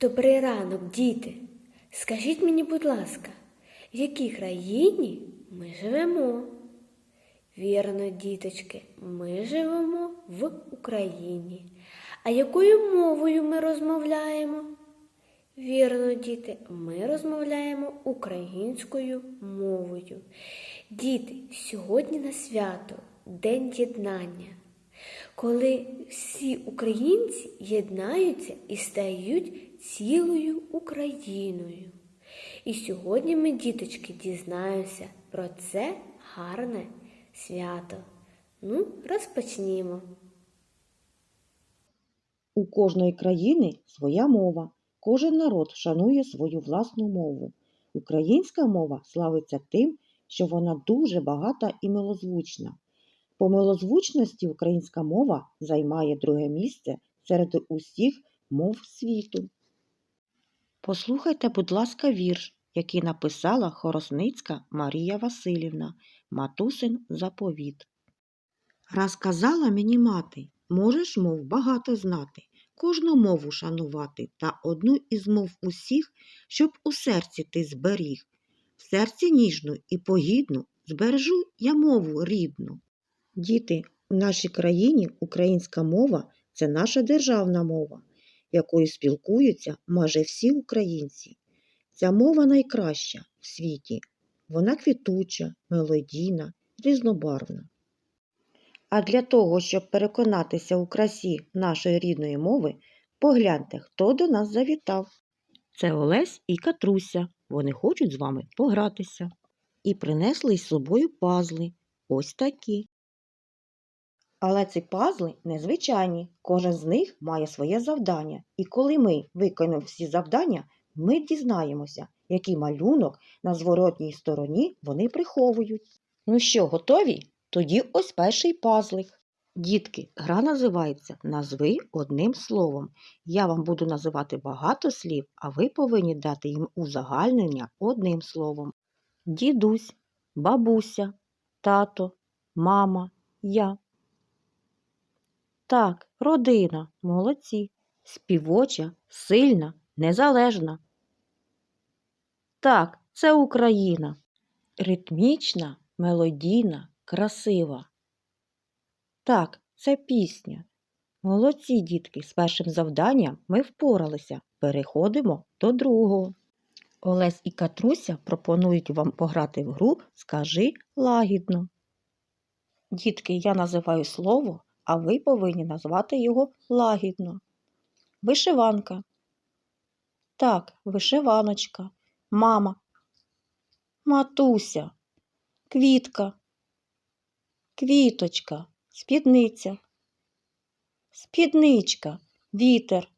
Добрий ранок, діти. Скажіть мені, будь ласка, в якій країні ми живемо? Вірно, діточки, ми живемо в Україні. А якою мовою ми розмовляємо? Вірно, діти, ми розмовляємо українською мовою. Діти, сьогодні на свято, День єднання, коли всі українці єднаються і стають цілою Україною. І сьогодні ми, діточки, дізнаємося про це гарне свято. Ну, розпочнімо. У кожної країни своя мова. Кожен народ шанує свою власну мову. Українська мова славиться тим, що вона дуже багата і милозвучна. По милозвучності українська мова займає друге місце серед усіх мов світу. Послухайте, будь ласка, вірш, який написала Хоросницька Марія Васильівна, матусин заповіт. Раз казала мені мати, можеш мов багато знати, кожну мову шанувати та одну із мов усіх, щоб у серці ти зберіг. В серці ніжну і погідну збережу я мову рідну. Діти, в нашій країні українська мова це наша державна мова, якою спілкуються майже всі українці. Ця мова найкраща в світі. Вона квітуча, мелодійна, різнобарвна. А для того, щоб переконатися у красі нашої рідної мови, погляньте, хто до нас завітав. Це Олесь і Катруся. Вони хочуть з вами погратися. І принесли із собою пазли. Ось такі. Але ці пазли незвичайні. Кожен з них має своє завдання. І коли ми виконуємо всі завдання, ми дізнаємося, який малюнок на зворотній стороні вони приховують. Ну що, готові? Тоді ось перший пазлик. Дітки, гра називається Назви одним словом. Я вам буду називати багато слів, а ви повинні дати їм узагальнення одним словом. Дідусь, бабуся, тато, мама, я. Так, родина, молодці, співоча, сильна, незалежна. Так, це Україна. Ритмічна, мелодійна, красива. Так, це пісня. Молодці, дітки, з першим завданням ми впоралися. Переходимо до другого. Олесь і Катруся пропонують вам пограти в гру Скажи лагідно. Дітки, я називаю слово, а ви повинні назвати його лагідно. Вишиванка. Так, вишиваночка. Мама. Матуся. Квітка. Квіточка. Спідниця. Спідничка. Вітер.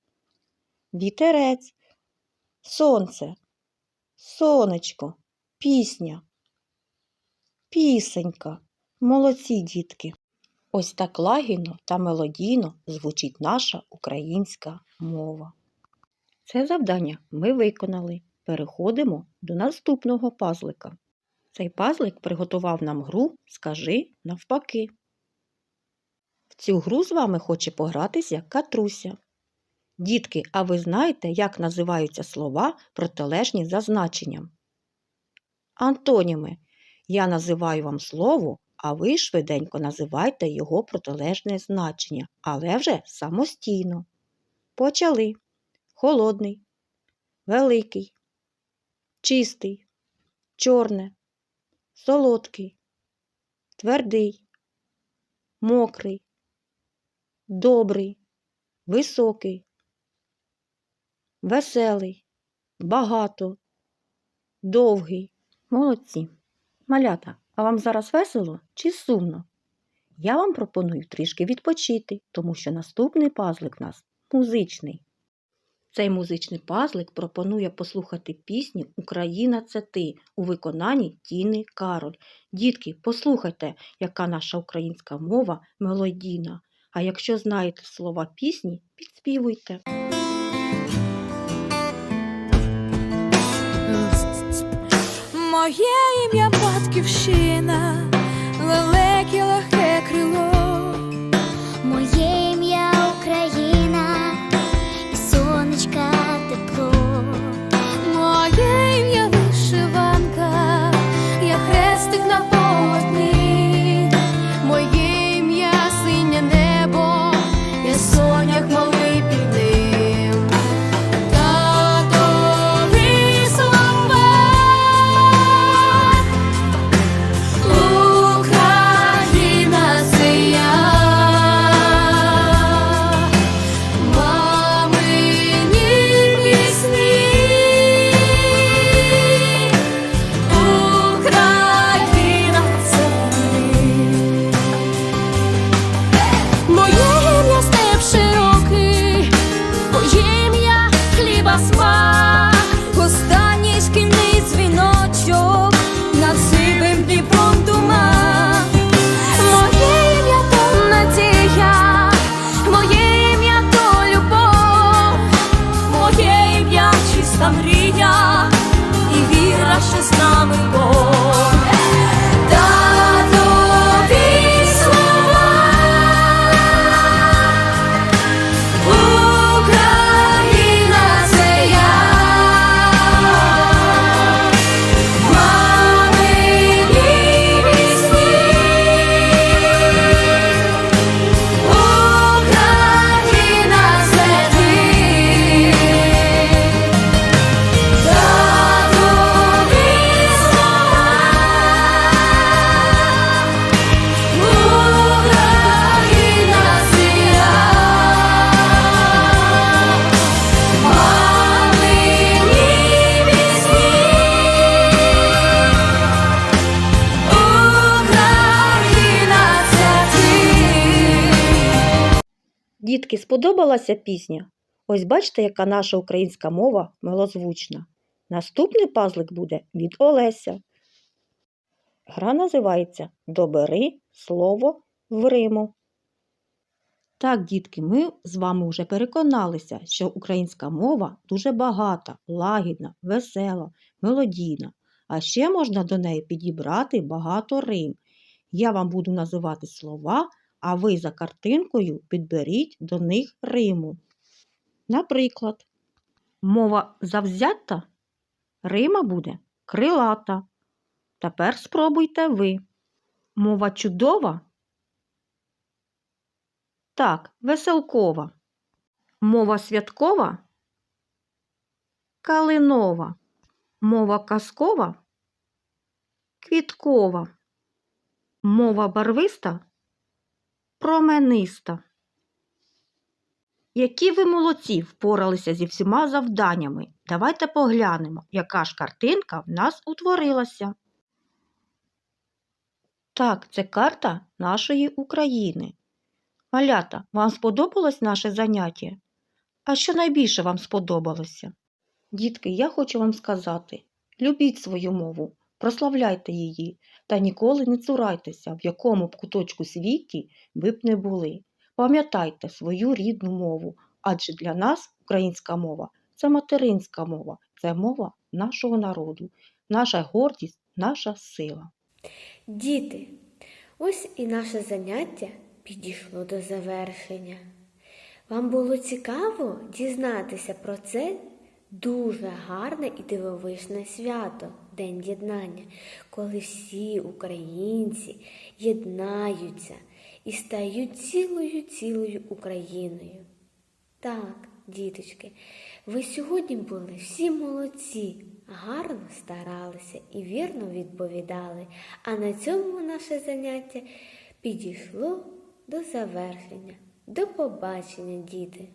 Вітерець. Сонце. Сонечко. Пісня. Пісенька. Молодці дітки. Ось так лагідно та мелодійно звучить наша українська мова. Це завдання ми виконали. Переходимо до наступного пазлика. Цей пазлик приготував нам гру Скажи навпаки. В цю гру з вами хоче погратися Катруся. Дітки, а ви знаєте, як називаються слова протилежні за значенням? Антоніми. Я називаю вам слово, а ви швиденько називайте його протилежне значення, але вже самостійно. Почали. Холодний, великий, чистий, чорне, солодкий, твердий, мокрий, добрий, високий, веселий, багато, довгий. Молодці. Малята, а вам зараз весело чи сумно? Я вам пропоную трішки відпочити, тому що наступний пазлик в нас музичний. Цей музичний пазлик пропонує послухати пісню Україна це ти у виконанні Тіни Кароль. Дітки, послухайте, яка наша українська мова мелодійна. А якщо знаєте слова пісні, підспівуйте. Моє ім'я батьківщина, Just precious number four. Oh. Дітки, сподобалася пісня? Ось бачите, яка наша українська мова милозвучна. Наступний пазлик буде від Олеся. Гра називається Добери слово в Риму. Так, дітки, ми з вами вже переконалися, що українська мова дуже багата, лагідна, весела, мелодійна. А ще можна до неї підібрати багато рим. Я вам буду називати слова, а ви за картинкою підберіть до них риму. Наприклад, мова завзята, рима буде крилата. Тепер спробуйте ви. Мова чудова? Так, веселкова. Мова святкова? Калинова. Мова казкова? Квіткова. Мова барвиста? Промениста. Які ви молодці впоралися зі всіма завданнями. Давайте поглянемо, яка ж картинка в нас утворилася. Так, це карта нашої України. Малята, вам сподобалось наше заняття? А що найбільше вам сподобалося? Дітки, я хочу вам сказати: любіть свою мову, прославляйте її та ніколи не цурайтеся, в якому б куточку світі ви б не були. Пам'ятайте свою рідну мову, адже для нас українська мова це материнська мова, це мова нашого народу, наша гордість, наша сила. Діти, ось і наше заняття підійшло до завершення. Вам було цікаво дізнатися про це дуже гарне і дивовижне свято День єднання, коли всі українці єднаються і стають цілою цілою Україною. Так, діточки, ви сьогодні були всі молодці, гарно старалися і вірно відповідали. А на цьому наше заняття підійшло до завершення. До побачення, діти!